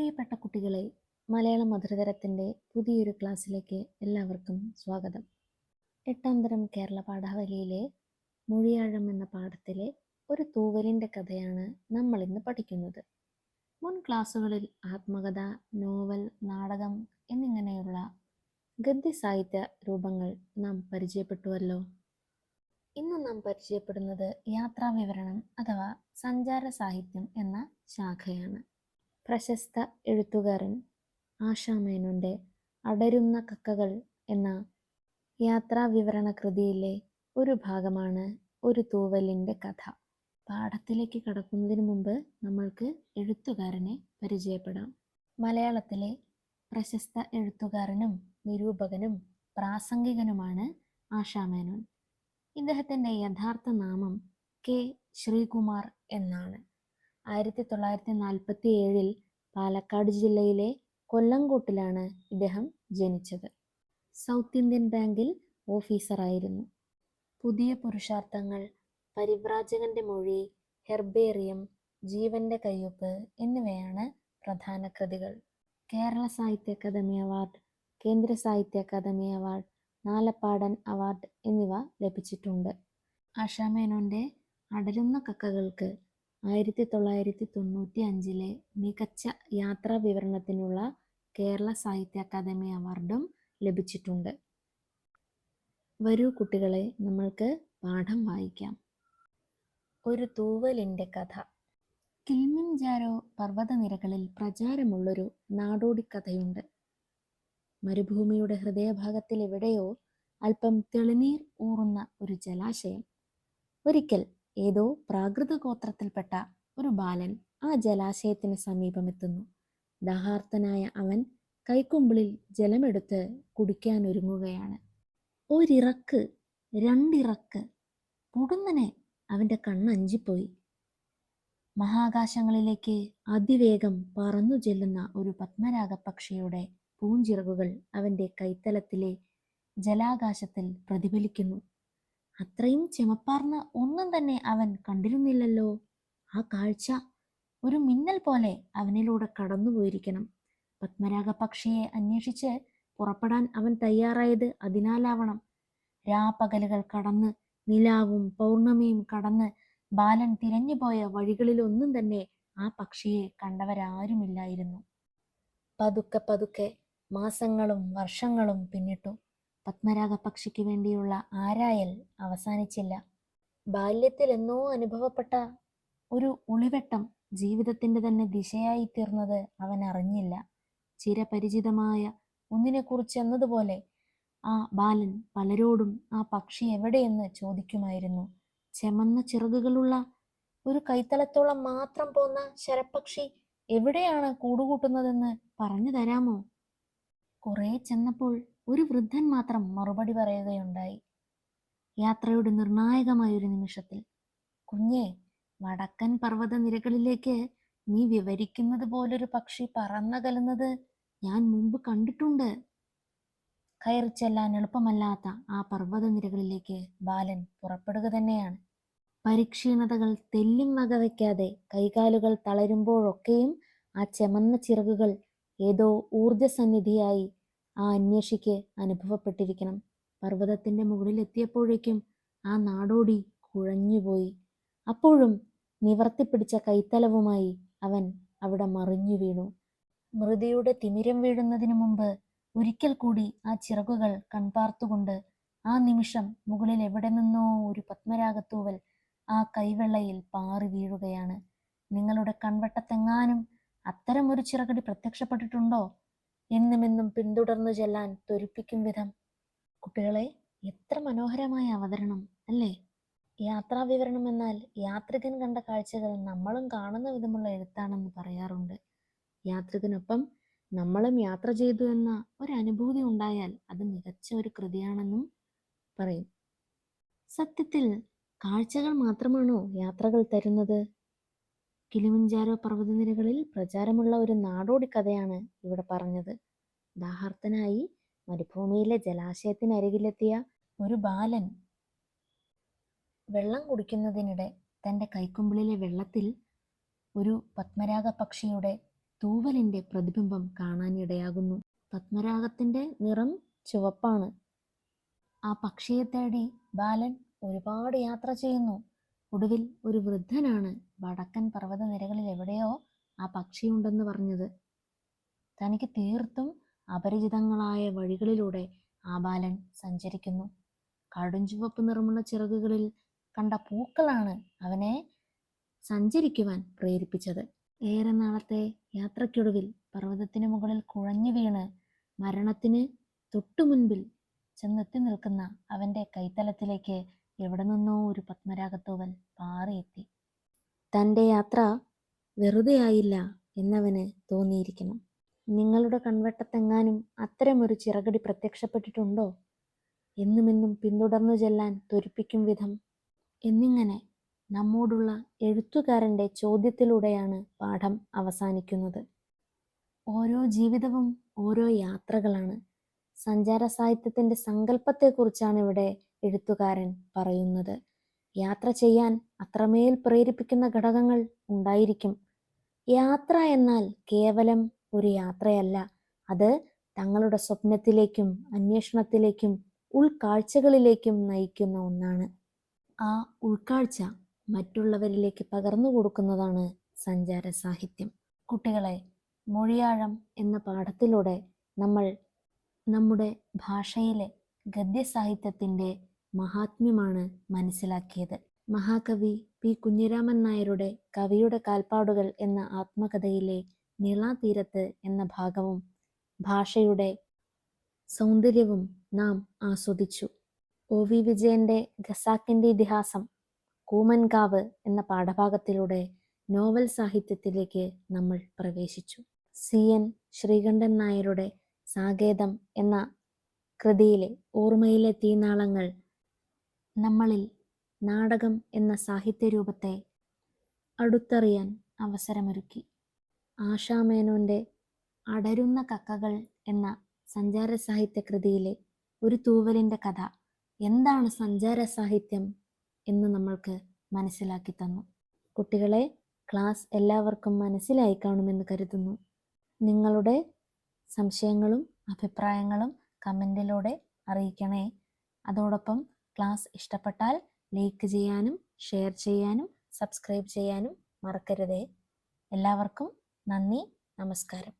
പ്രിയപ്പെട്ട കുട്ടികളെ മലയാള മധുരതരത്തിന്റെ പുതിയൊരു ക്ലാസ്സിലേക്ക് എല്ലാവർക്കും സ്വാഗതം. എട്ടാം തരം കേരള പാഠാവലിയിലെ മൊഴിയാഴം എന്ന പാഠത്തിലെ ഒരു തൂവലിന്റെ കഥയാണ് നമ്മൾ ഇന്ന് പഠിക്കുന്നത്. മുൻ ക്ലാസ്സുകളിൽ ആത്മകഥ നോവൽ നാടകം എന്നിങ്ങനെയുള്ള ഗദ്യ സാഹിത്യ രൂപങ്ങൾ നാം പരിചയപ്പെട്ടുവല്ലോ? ഇന്ന് നാം പരിചയപ്പെടുന്നത് യാത്രാ വിവരണം അഥവാ സഞ്ചാര സാഹിത്യം എന്ന ശാഖയാണ്. പ്രശസ്ത എഴുത്തുകാരൻ ആശാമേനോന്റെ അടരുന്ന കക്കകൾ എന്ന യാത്രാ വിവരണ കൃതിയിലെ ഒരു ഭാഗമാണ് ഒരു തൂവലിന്റെ കഥ. പാഠത്തിലേക്ക് കടക്കുന്നതിന് മുമ്പ് നമ്മൾക്ക് എഴുത്തുകാരനെ പരിചയപ്പെടാം. മലയാളത്തിലെ പ്രശസ്ത എഴുത്തുകാരനും നിരൂപകനും പ്രാസംഗികനുമാണ് ആശാമേനോൻ. ഇദ്ദേഹത്തിന്റെ യഥാർത്ഥ നാമം കെ ശ്രീകുമാർ എന്നാണ്. ആയിരത്തി തൊള്ളായിരത്തി നാൽപ്പത്തി ഏഴിൽ പാലക്കാട് ജില്ലയിലെ കൊല്ലങ്കോട്ടിലാണ് ഇദ്ദേഹം ജനിച്ചത്. സൗത്ത് ഇന്ത്യൻ ബാങ്കിൽ ഓഫീസറായിരുന്നു. പുതിയ പുരുഷാർത്ഥങ്ങൾ പരിവ്രാജകന്റെ മൊഴി ഹെർബേറിയം ജീവന്റെ കയ്യൊപ്പ് എന്നിവയാണ് പ്രധാന കൃതികൾ. കേരള സാഹിത്യ അക്കാദമി അവാർഡ് കേന്ദ്ര സാഹിത്യ അക്കാദമി അവാർഡ് നാലപ്പാടൻ അവാർഡ് എന്നിവ ലഭിച്ചിട്ടുണ്ട്. ആശാമേനോന്റെ അടരുന്ന കക്കകൾക്ക് ആയിരത്തി തൊള്ളായിരത്തി തൊണ്ണൂറ്റി അഞ്ചിലെ മികച്ച യാത്രാ വിവരണത്തിനുള്ള കേരള സാഹിത്യ അക്കാദമി അവാർഡും ലഭിച്ചിട്ടുണ്ട്. വരൂ കുട്ടികളെ നമ്മൾക്ക് പാഠം വായിക്കാം. ഒരു തൂവലിന്റെ കഥ. കിൽമിൻജാരോ പർവതനിരകളിൽ പ്രചാരമുള്ളൊരു നാടോടിക്കഥയുണ്ട്. മരുഭൂമിയുടെ ഹൃദയഭാഗത്തിൽ എവിടെയോ അല്പം തെളിനീർ ഊറുന്ന ഒരു ജലാശയം. ഒരിക്കൽ ഏതോ പ്രാകൃത ഗോത്രത്തിൽപ്പെട്ട ഒരു ബാലൻ ആ ജലാശയത്തിന് സമീപമെത്തുന്നു. ദാഹാർത്തനായ അവൻ കൈക്കുമ്പിളിൽ ജലമെടുത്ത് കുടിക്കാൻ ഒരുങ്ങുകയാണ് ഒരിറക്ക് രണ്ടിറക്ക് പൊടുന്നനെ അവന്റെ കണ്ണഞ്ചിപ്പോയി മഹാകാശങ്ങളിലേക്ക് അതിവേഗം പറന്നു ചെല്ലുന്ന ഒരു പത്മരാഗ പക്ഷിയുടെ പൂഞ്ചിറകുകൾ അവന്റെ കൈത്തലത്തിലെ ജലാകാശത്തിൽ പ്രതിഫലിക്കുന്നു. അത്രയും ചെമപ്പാർന്ന ഒന്നും തന്നെ അവൻ കണ്ടിരുന്നില്ലല്ലോ. ആ കാഴ്ച ഒരു മിന്നൽ പോലെ അവനിലൂടെ കടന്നുപോയിരിക്കണം. പത്മരാഗ പക്ഷിയെ അന്വേഷിച്ച് പുറപ്പെടാൻ അവൻ തയ്യാറായത് അതിനാലാവണം. രാപ്പകലുകൾ കടന്ന് നിലാവും പൗർണമിയും കടന്ന് ബാലൻ തിരഞ്ഞുപോയ വഴികളിലൊന്നും തന്നെ ആ പക്ഷിയെ കണ്ടവരാരുമില്ലായിരുന്നു. പതുക്കെ പതുക്കെ മാസങ്ങളും വർഷങ്ങളും പിന്നിട്ടു. പത്മരാഗ പക്ഷിക്ക് വേണ്ടിയുള്ള ആരായൽ അവസാനിച്ചില്ല. ബാല്യത്തിൽ എന്നോ അനുഭവപ്പെട്ട ഒരു ഉളിവെട്ടം ജീവിതത്തിന്റെ തന്നെ ദിശയായി തീർന്നത് അവൻ അറിഞ്ഞില്ല. ചിരപരിചിതമായ ഒന്നിനെക്കുറിച്ച് എന്നതുപോലെ ആ ബാലൻ പലരോടും ആ പക്ഷി എവിടെയെന്ന് ചോദിക്കുമായിരുന്നു. ചെമന്ന ചിറകുകളുള്ള ഒരു കൈത്തലത്തോളം മാത്രം പോന്ന ശരപ്പക്ഷി എവിടെയാണ് കൂടുകൂട്ടുന്നതെന്ന് പറഞ്ഞു തരാമോ? കുറെ ചെന്നപ്പോൾ ഒരു വൃദ്ധൻ മാത്രം മറുപടി പറയുകയുണ്ടായി. യാത്രയുടെ നിർണായകമായ ഒരു നിമിഷത്തിൽ കുഞ്ഞെ വടക്കൻ പർവത നിരകളിലേക്ക് നീ വിവരിക്കുന്നത് പോലൊരു പക്ഷി പറന്നകലുന്നത് ഞാൻ മുമ്പ് കണ്ടിട്ടുണ്ട് കയറി ചെല്ലാൻ എളുപ്പമല്ലാത്ത ആ പർവത നിരകളിലേക്ക് ബാലൻ പുറപ്പെടുക തന്നെയാണ്. പരിക്ഷീണതകൾ തെല്ലും വകവയ്ക്കാതെ കൈകാലുകൾ തളരുമ്പോഴൊക്കെയും ആ ചെമന്ന ചിറകുകൾ ഏതോ ഊർജസന്നിധിയായി ആ അന്വേഷിക്ക് അനുഭവപ്പെട്ടിരിക്കണം. പർവതത്തിന്റെ മുകളിലെത്തിയപ്പോഴേക്കും ആ നാടോടി കുഴഞ്ഞുപോയി. അപ്പോഴും നിവർത്തിപ്പിടിച്ച കൈത്തലവുമായി അവൻ അവിടെ മറിഞ്ഞു വീണു. മൃതിയുടെ തിമിരം വീഴുന്നതിനു മുമ്പ് ഒരിക്കൽ കൂടി ആ ചിറകുകൾ കൺപാർത്തുകൊണ്ട് ആ നിമിഷം മുകളിൽ എവിടെ നിന്നോ ഒരു പത്മരാഗത്തൂവൽ ആ കൈവെള്ളയിൽ പാറി വീഴുകയാണ്. നിങ്ങളുടെ കൺവട്ടത്തെങ്ങാനും അത്തരം ഒരു ചിറകടി പ്രത്യക്ഷപ്പെട്ടിട്ടുണ്ടോ? എന്നുമെന്നും പിന്തുടർന്നു ചെല്ലാൻ ത്വരിപ്പിക്കും വിധം. കുട്ടികളെ എത്ര മനോഹരമായ അവതരണം അല്ലേ? യാത്രാ വിവരണം എന്നാൽ യാത്രികൻ കണ്ട കാഴ്ചകൾ നമ്മളും കാണുന്ന വിധമുള്ള എഴുത്താണെന്ന് പറയാറുണ്ട്. യാത്രികനൊപ്പം നമ്മളും യാത്ര ചെയ്തു എന്ന ഒരു അനുഭൂതി ഉണ്ടായാൽ അത് മികച്ച ഒരു കൃതിയാണെന്നും പറയും. സത്യത്തിൽ കാഴ്ചകൾ മാത്രമാണോ യാത്രകൾ തരുന്നത്? കിളിമഞ്ചാരോ പർവതനിരകളിൽ പ്രചാരമുള്ള ഒരു നാടോടി കഥയാണ് ഇവിടെ പറഞ്ഞത്. ദാഹാർത്തനായി മരുഭൂമിയിലെ ജലാശയത്തിനരികിലെത്തിയ ഒരു ബാലൻ വെള്ളം കുടിക്കുന്നതിനിടെ തന്റെ കൈക്കുമ്പിളിലെ വെള്ളത്തിൽ ഒരു പത്മരാഗ പക്ഷിയുടെ തൂവലിന്റെ പ്രതിബിംബം കാണാനിടയാകുന്നു. പത്മരാഗത്തിന്റെ നിറം ചുവപ്പാണ്. ആ പക്ഷിയെ തേടി ബാലൻ ഒരുപാട് യാത്ര ചെയ്യുന്നു. ഒടുവിൽ ഒരു വൃദ്ധനാണ് വടക്കൻ പർവതനിരകളിൽ എവിടെയോ ആ പക്ഷിയുണ്ടെന്ന് പറഞ്ഞത്. തനിക്ക് തീർത്തും അപരിചിതങ്ങളായ വഴികളിലൂടെ ആ ബാലൻ സഞ്ചരിക്കുന്നു. കടുംചുവപ്പ് നിറമുള്ള ചിറകുകളിൽ കണ്ട പൂക്കളാണ് അവനെ സഞ്ചരിക്കുവാൻ പ്രേരിപ്പിച്ചത്. ഏറെ നാളത്തെ യാത്രയ്ക്കൊടുവിൽ പർവതത്തിന് മുകളിൽ കുഴഞ്ഞു വീണ് മരണത്തിന് തൊട്ടുമുൻപിൽ ചെന്നെത്തി നിൽക്കുന്ന അവന്റെ കൈത്തലത്തിലേക്ക് എവിടെ നിന്നോ ഒരു പത്മരാഗത്തോവൽ പാറിയെത്തി. തന്റെ യാത്ര വെറുതെയായില്ല എന്നവന് തോന്നിയിരിക്കണം. നിങ്ങളുടെ കൺവെട്ടത്തെങ്ങാനും അത്തരമൊരു ചിറകടി പ്രത്യക്ഷപ്പെട്ടിട്ടുണ്ടോ? എന്നുമെന്നും പിന്തുടർന്നു ചെല്ലാൻ തൊരിപ്പിക്കും വിധം. എന്നിങ്ങനെ നമ്മോടുള്ള എഴുത്തുകാരന്റെ ചോദ്യത്തിലൂടെയാണ് പാഠം അവസാനിക്കുന്നത്. ഓരോ ജീവിതവും ഓരോ യാത്രകളാണ്. സഞ്ചാര സാഹിത്യത്തിന്റെ സങ്കല്പത്തെക്കുറിച്ചാണ് ഇവിടെ എഴുത്തുകാരൻ പറയുന്നത്. യാത്ര ചെയ്യാൻ അത്രമേൽ പ്രേരിപ്പിക്കുന്ന ഘടകങ്ങൾ ഉണ്ടായിരിക്കും. യാത്ര എന്നാൽ കേവലം ഒരു യാത്രയല്ല. അത് തങ്ങളുടെ സ്വപ്നത്തിലേക്കും അന്വേഷണത്തിലേക്കും ഉൾക്കാഴ്ചകളിലേക്കും നയിക്കുന്ന ഒന്നാണ്. ആ ഉൾക്കാഴ്ച മറ്റുള്ളവരിലേക്ക് പകർന്നു കൊടുക്കുന്നതാണ് സഞ്ചാര സാഹിത്യം. കുട്ടികളെ മൊഴിയാഴം എന്ന പാഠത്തിലൂടെ നമ്മൾ നമ്മുടെ ഭാഷയിലെ ഗദ്യസാഹിത്യത്തിന്റെ മഹാത്മ്യമാണ് മനസ്സിലാക്കിയത്. മഹാകവി പി. കുഞ്ഞിരാമൻ നായരുടെ കവിയുടെ കാൽപ്പാടുകൾ എന്ന ആത്മകഥയിലെ നീളാതീരത്ത് എന്ന ഭാഗവും ഭാഷയുടെ സൗന്ദര്യവും നാം ആസ്വദിച്ചു. ഒ. വി. വിജയന്റെ ഖസാക്കിന്റെ ഇതിഹാസം കൂമൻകാവ് എന്ന പാഠഭാഗത്തിലൂടെ നോവൽ സാഹിത്യത്തിലേക്ക് നമ്മൾ പ്രവേശിച്ചു. സി. എൻ. ശ്രീകണ്ഠൻ നായരുടെ സാകേതം എന്ന കൃതിയിലെ ഓർമ്മയിലെ തീനാളങ്ങൾ നമ്മളിൽ നാടകം എന്ന സാഹിത്യ സാഹിത്യരൂപത്തെ അടുത്തറിയാൻ അവസരമൊരുക്കി. ആശാമേനോന്റെ അടരുന്ന കക്കകൾ എന്ന സഞ്ചാര സാഹിത്യ കൃതിയിലെ ഒരു തൂവലിന്റെ കഥ എന്താണ് സഞ്ചാര സാഹിത്യം എന്ന് നമ്മൾക്ക് മനസ്സിലാക്കി തന്നു. കുട്ടികളെ ക്ലാസ് എല്ലാവർക്കും മനസ്സിലായി കാണുമെന്ന് കരുതുന്നു. നിങ്ങളുടെ സംശയങ്ങളും അഭിപ്രായങ്ങളും കമന്റിലൂടെ അറിയിക്കണേ. അതോടൊപ്പം ക്ലാസ് ഇഷ്ടപ്പെട്ടാൽ ലൈക്ക് ചെയ്യാനും ഷെയർ ചെയ്യാനും സബ്സ്ക്രൈബ് ചെയ്യാനും മറക്കരുതേ. എല്ലാവർക്കും നന്ദി നമസ്കാരം.